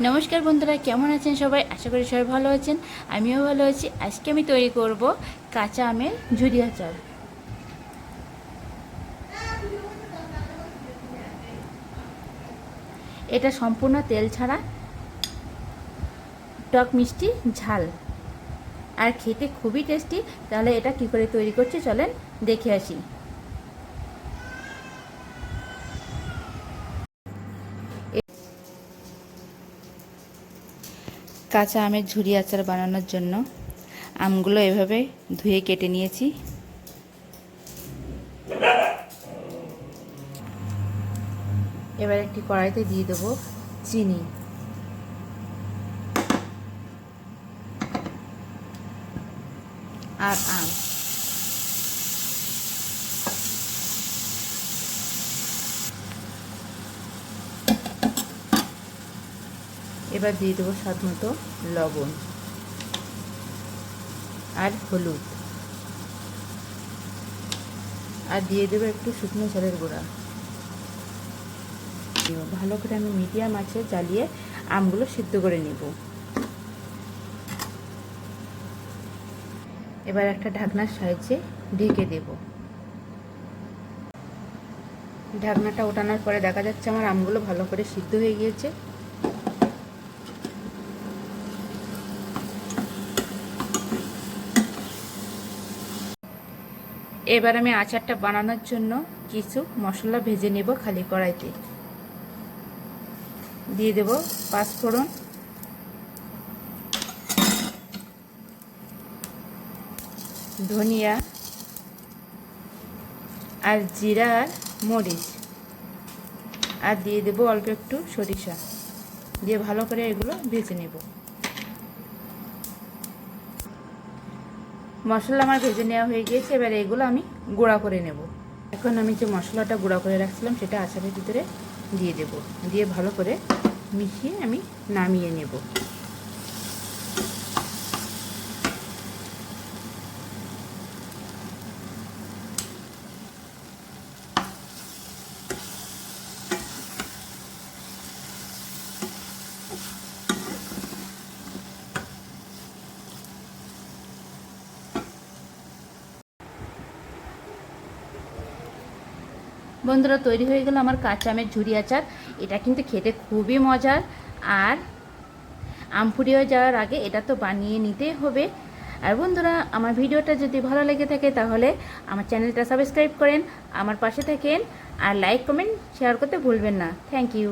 নমস্কার বন্ধুরা, কেমন আছেন সবাই? আশা করি সবাই ভালো আছেন। আমিও ভালো আছি। আজকে আমি তৈরি করব কাঁচা আমের ঝুরি আচার এটা সম্পূর্ণ তেল ছাড়া, টক মিষ্টি, ঝাল। আর খেতে খুবই টেস্টি তাহলে এটা কি করে তৈরি করছি? চলেন দেখে আসি। কাঁচা আমের ঝুরি আচার বানানোর জন্য আমগুলো এভাবে ধুয়ে কেটে নিয়েছি। এবার একটি কড়াইতে দিয়ে দেবো চিনি। আর আম। এবার দিয়ে দেবো স্বাদ মতো লবণ আর হলুদ। আর দিয়ে দেবো একটু শুকনো ঝালের গুঁড়া। ভালো করে আমি মিডিয়াম আছে জ্বালিয়ে আমগুলো সিদ্ধ করে নেব। এবার একটা ঢাকনার সাহায্যে ঢেকে দেব। ঢাকনাটা ওঠানোর পরে দেখা যাচ্ছে আমার আমগুলো ভালো করে সিদ্ধ হয়ে গিয়েছে। এবার আমি আচারটা বানানোর জন্য কিছু মশলা ভেজে নেব খালি কড়াইতে। দিয়ে দেব পাঁচফোড়ন। ধনিয়া আর জিরা আর মরিচ। আর দিয়ে দেব অল্প একটু সরিষা। দিয়ে ভালো করে এগুলো ভেজে নেব। মশলা আমার ভেজে নেওয়া হয়ে গিয়েছে, এবার এগুলো আমি গুঁড়া করে নেব। এখন আমি যে মশলাটা গুঁড়া করে রাখছিলাম, সেটা আচারের ভিতরে দিয়ে দেব। দিয়ে ভালো করে মিশিয়ে আমি নামিয়ে নেব। বন্ধুরা, তৈরি হয়ে গেল আমার কাঁচা আমের ঝুরি আচার। এটা কিন্তু খেতে খুবই মজার। আর আম হয়ে যাওয়ার আগে এটা তো বানিয়ে নিতে হবে। আর বন্ধুরা, আমার ভিডিওটা যদি ভালো লেগে থাকে তাহলে আমার চ্যানেলটা সাবস্ক্রাইব করেন, আমার পাশে থাকেন। আর লাইক, কমেন্ট, শেয়ার করতে ভুলবেন না। Thank you.